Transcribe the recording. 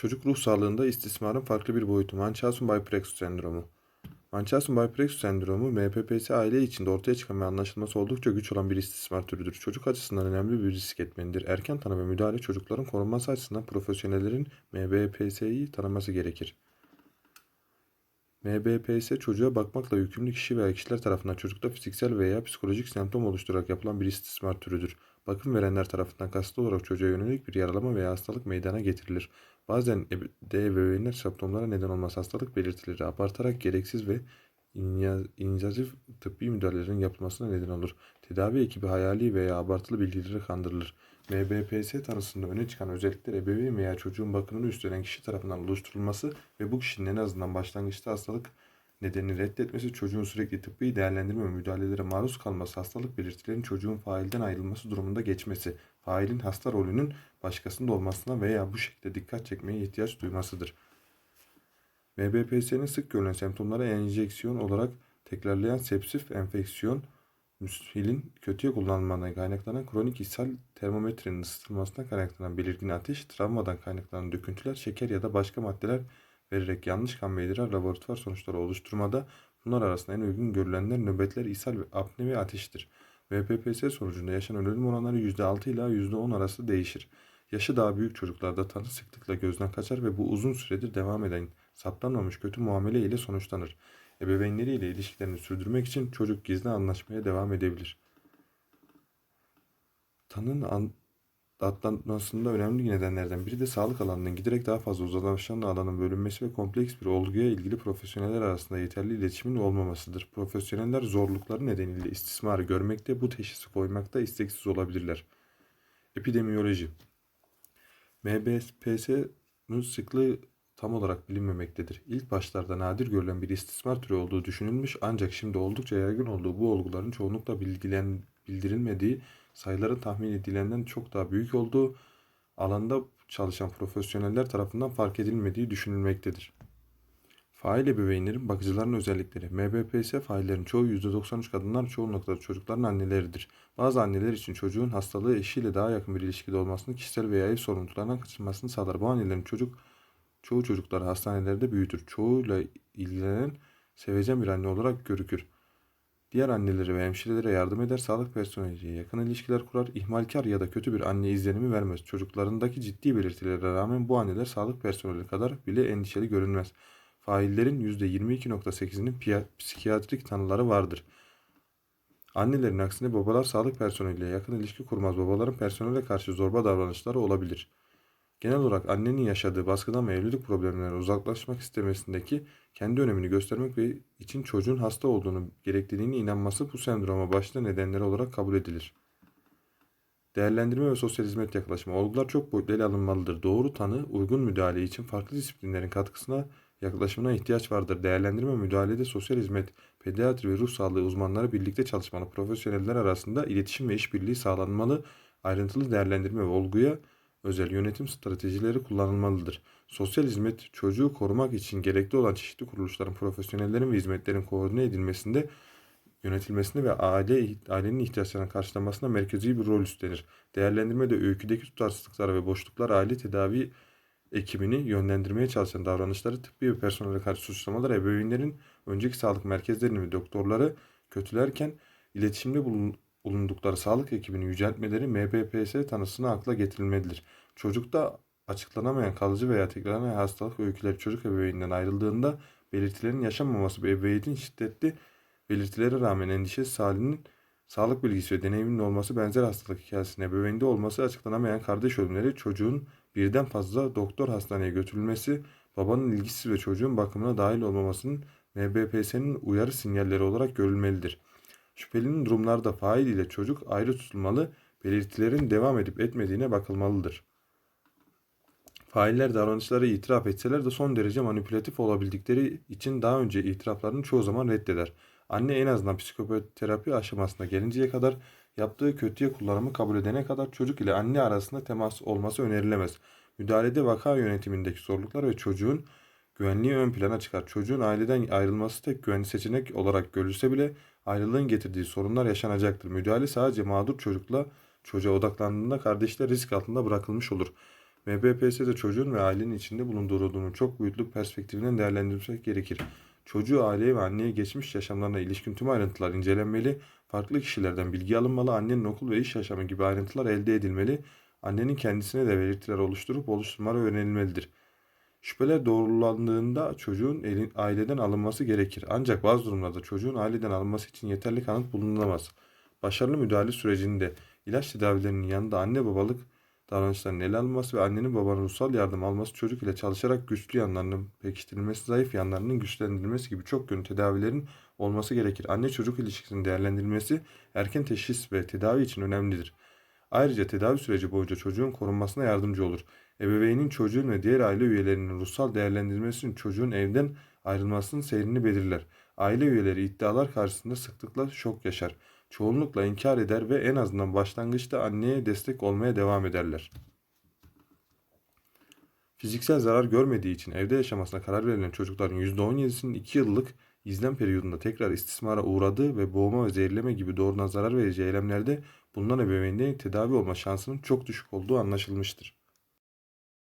Çocuk ruh sağlığında istismarın farklı bir boyutu Munchausen-by-Prexus sendromu. Munchausen-by-Prexus sendromu, MPPS aile içinde ortaya çıkan ve anlaşılması oldukça güç olan bir istismar türüdür. Çocuk açısından önemli bir risk etmenidir. Erken tanı ve müdahale çocukların korunması açısından profesyonellerin MBPS'yi tanıması gerekir. MBPS çocuğa bakmakla yükümlü kişi veya kişiler tarafından çocukta fiziksel veya psikolojik semptom oluşturarak yapılan bir istismar türüdür. Bakım verenler tarafından kasıtlı olarak çocuğa yönelik bir yaralama veya hastalık meydana getirilir. Bazen ebe- de ebeveynler semptomlara neden olmaz hastalık belirtileri abartarak gereksiz ve invaziv tıbbi müdahalelerin yapılmasına neden olur. Tedavi ekibi hayali veya abartılı bilgileri kandırılır. MBPS tanısında öne çıkan özellikler ebeveyn veya çocuğun bakımını üstlenen kişi tarafından oluşturulması ve bu kişinin en azından başlangıçta hastalık nedenini reddetmesi, çocuğun sürekli tıbbi değerlendirme ve müdahalelere maruz kalması, hastalık belirtilerinin çocuğun failden ayrılması durumunda geçmesi, failin hasta rolünün başkasında olmasına veya bu şekilde dikkat çekmeye ihtiyaç duymasıdır. MBPS'nin sık görülen semptomları enjeksiyon olarak tekrarlayan sepsif enfeksiyon, müshilin kötüye kullanılmadan kaynaklanan kronik ishal, termometrenin ısıtılmasından kaynaklanan belirgin ateş, travmadan kaynaklanan döküntüler, şeker ya da başka maddeler vererek yanlış kan idrar laboratuvar sonuçları oluşturmada bunlar arasında en uygun görülenler nöbetler, ishal ve apne ve ateştir. VPPS sonucunda yaşanan ölüm oranları %6 ila %10 arası değişir. Yaşı daha büyük çocuklarda tanı sıklıkla gözden kaçar ve bu uzun süredir devam eden saptanmamış kötü muamele ile sonuçlanır. Ebeveynleriyle ilişkilerini sürdürmek için çocuk gizli anlaşmaya devam edebilir. Tanının an, atlanmasında önemli nedenlerden biri de sağlık alanının giderek daha fazla uzaklaşan alanın bölünmesi ve kompleks bir olguya ilgili profesyoneller arasında yeterli iletişimin olmamasıdır. Profesyoneller zorlukları nedeniyle istismarı görmekte, bu teşhisi koymakta isteksiz olabilirler. Epidemiyoloji MBPS'nin sıklığı tam olarak bilinmemektedir. İlk başlarda nadir görülen bir istismar türü olduğu düşünülmüş ancak şimdi oldukça yaygın olduğu bu olguların çoğunlukla bilgilen, bildirilmediği, sayıların tahmin edilenden çok daha büyük olduğu, alanda çalışan profesyoneller tarafından fark edilmediği düşünülmektedir. Fail ebeveynlerin bakıcıların özellikleri. MBPS faillerin çoğu %93 kadınlar, çoğunlukla çocukların anneleridir. Bazı anneler için çocuğun hastalığı eşiyle daha yakın bir ilişkide olmasını, kişisel veya ev sorumluluklarından kaçınmasını sağlar. Bu annelerin çocuk çoğu çocukları hastanelerde büyütür. Çoğuyla ilgilenen sevecen bir anne olarak görükür. Diğer annelere ve hemşirelere yardım eder, sağlık personeliyle yakın ilişkiler kurar, ihmalkar ya da kötü bir anne izlenimi vermez. Çocuklarındaki ciddi belirtilere rağmen bu anneler sağlık personeli kadar bile endişeli görünmez. Faillerin %22.8'inin piya- psikiyatrik tanıları vardır. Annelerin aksine babalar sağlık personeliyle yakın ilişki kurmaz. Babaların personele karşı zorba davranışları olabilir. Genel olarak annenin yaşadığı baskıdan ve evlilik problemlerinden uzaklaşmak istemesindeki kendi önemini göstermek ve için çocuğun hasta olduğunu gerektiğine inanması bu sendroma başta nedenleri olarak kabul edilir. Değerlendirme ve sosyal hizmet yaklaşımı. Olgular çok boyutlu ele alınmalıdır. Doğru tanı, uygun müdahale için farklı disiplinlerin katkısına yaklaşımına ihtiyaç vardır. Değerlendirme müdahalede sosyal hizmet, pediatri ve ruh sağlığı uzmanları birlikte çalışmalı. Profesyoneller arasında iletişim ve işbirliği sağlanmalı. Ayrıntılı değerlendirme ve olguya özel yönetim stratejileri kullanılmalıdır. Sosyal hizmet çocuğu korumak için gerekli olan çeşitli kuruluşların, profesyonellerin ve hizmetlerin koordine edilmesinde yönetilmesinde ve aile ailenin ihtiyaçlarını karşılamasında merkezi bir rol üstlenir. Değerlendirmede öyküdeki tutarsızlıklar ve boşluklar aile tedavi ekibini yönlendirmeye çalışan davranışları tıbbi ve personele karşı suçlamalar ebeveynlerin önceki sağlık merkezlerini ve doktorları kötülerken iletişimde bulun, bulundukları sağlık ekibini yüceltmeleri MBPS tanısına akla getirilmelidir. Çocukta açıklanamayan kalıcı veya tekrarlanan hastalık öyküleri çocuk ebeveyninden ayrıldığında belirtilerin yaşanmaması ve ebeveynin şiddetli belirtilere rağmen endişesiz halinin sağlık bilgisi ve deneyiminin olması benzer hastalık hikayesine ebeveynde olması açıklanamayan kardeş ölümleri çocuğun birden fazla doktor hastaneye götürülmesi, babanın ilgisiz ve çocuğun bakımına dahil olmamasının MBPS'nin uyarı sinyalleri olarak görülmelidir. Şüphelinin durumlarda fail ile çocuk ayrı tutulmalı, belirtilerin devam edip etmediğine bakılmalıdır. Failler davranışları itiraf etseler de son derece manipülatif olabildikleri için daha önce itiraflarını çoğu zaman reddeder. Anne en azından psikoterapi aşamasına gelinceye kadar yaptığı kötüye kullanımı kabul edene kadar çocuk ile anne arasında temas olması önerilemez. Müdahalede vaka yönetimindeki zorluklar ve çocuğun güvenliği ön plana çıkar. Çocuğun aileden ayrılması tek güvenli seçenek olarak görülse bile ayrılığın getirdiği sorunlar yaşanacaktır. Müdahale sadece mağdur çocukla çocuğa odaklandığında kardeşler risk altında bırakılmış olur. MBPS'de çocuğun ve ailenin içinde bulunduğu rolünün çok boyutlu perspektifinden değerlendirilmek gerekir. Çocuğu, aileye ve anneye geçmiş yaşamlarına ilişkin tüm ayrıntılar incelenmeli, farklı kişilerden bilgi alınmalı, annenin okul ve iş yaşamı gibi ayrıntılar elde edilmeli, annenin kendisine de belirtiler oluşturup oluşturmaları öğrenilmelidir. Şüpheler doğrulandığında çocuğun elin, aileden alınması gerekir. Ancak bazı durumlarda çocuğun aileden alınması için yeterli kanıt bulunamaz. Başarılı müdahale sürecinde ilaç tedavilerinin yanında anne babalık davranışlarının ele alınması ve annenin babanın ruhsal yardım alması çocuk ile çalışarak güçlü yanlarının pekiştirilmesi, zayıf yanlarının güçlendirilmesi gibi çok yönlü tedavilerin olması gerekir. Anne çocuk ilişkisinin değerlendirilmesi erken teşhis ve tedavi için önemlidir. Ayrıca tedavi süreci boyunca çocuğun korunmasına yardımcı olur. Ebeveynin çocuğun ve diğer aile üyelerinin ruhsal değerlendirmesi için çocuğun evden ayrılmasının seyrini belirler. Aile üyeleri iddialar karşısında sıklıkla şok yaşar. Çoğunlukla inkar eder ve en azından başlangıçta anneye destek olmaya devam ederler. Fiziksel zarar görmediği için evde yaşamasına karar verilen çocukların %17'sinin 2 yıllık izlem periyodunda tekrar istismara uğradığı ve boğma ve zehirleme gibi doğrudan zarar verici eylemlerde bulunan ebeveynlerin tedavi olma şansının çok düşük olduğu anlaşılmıştır.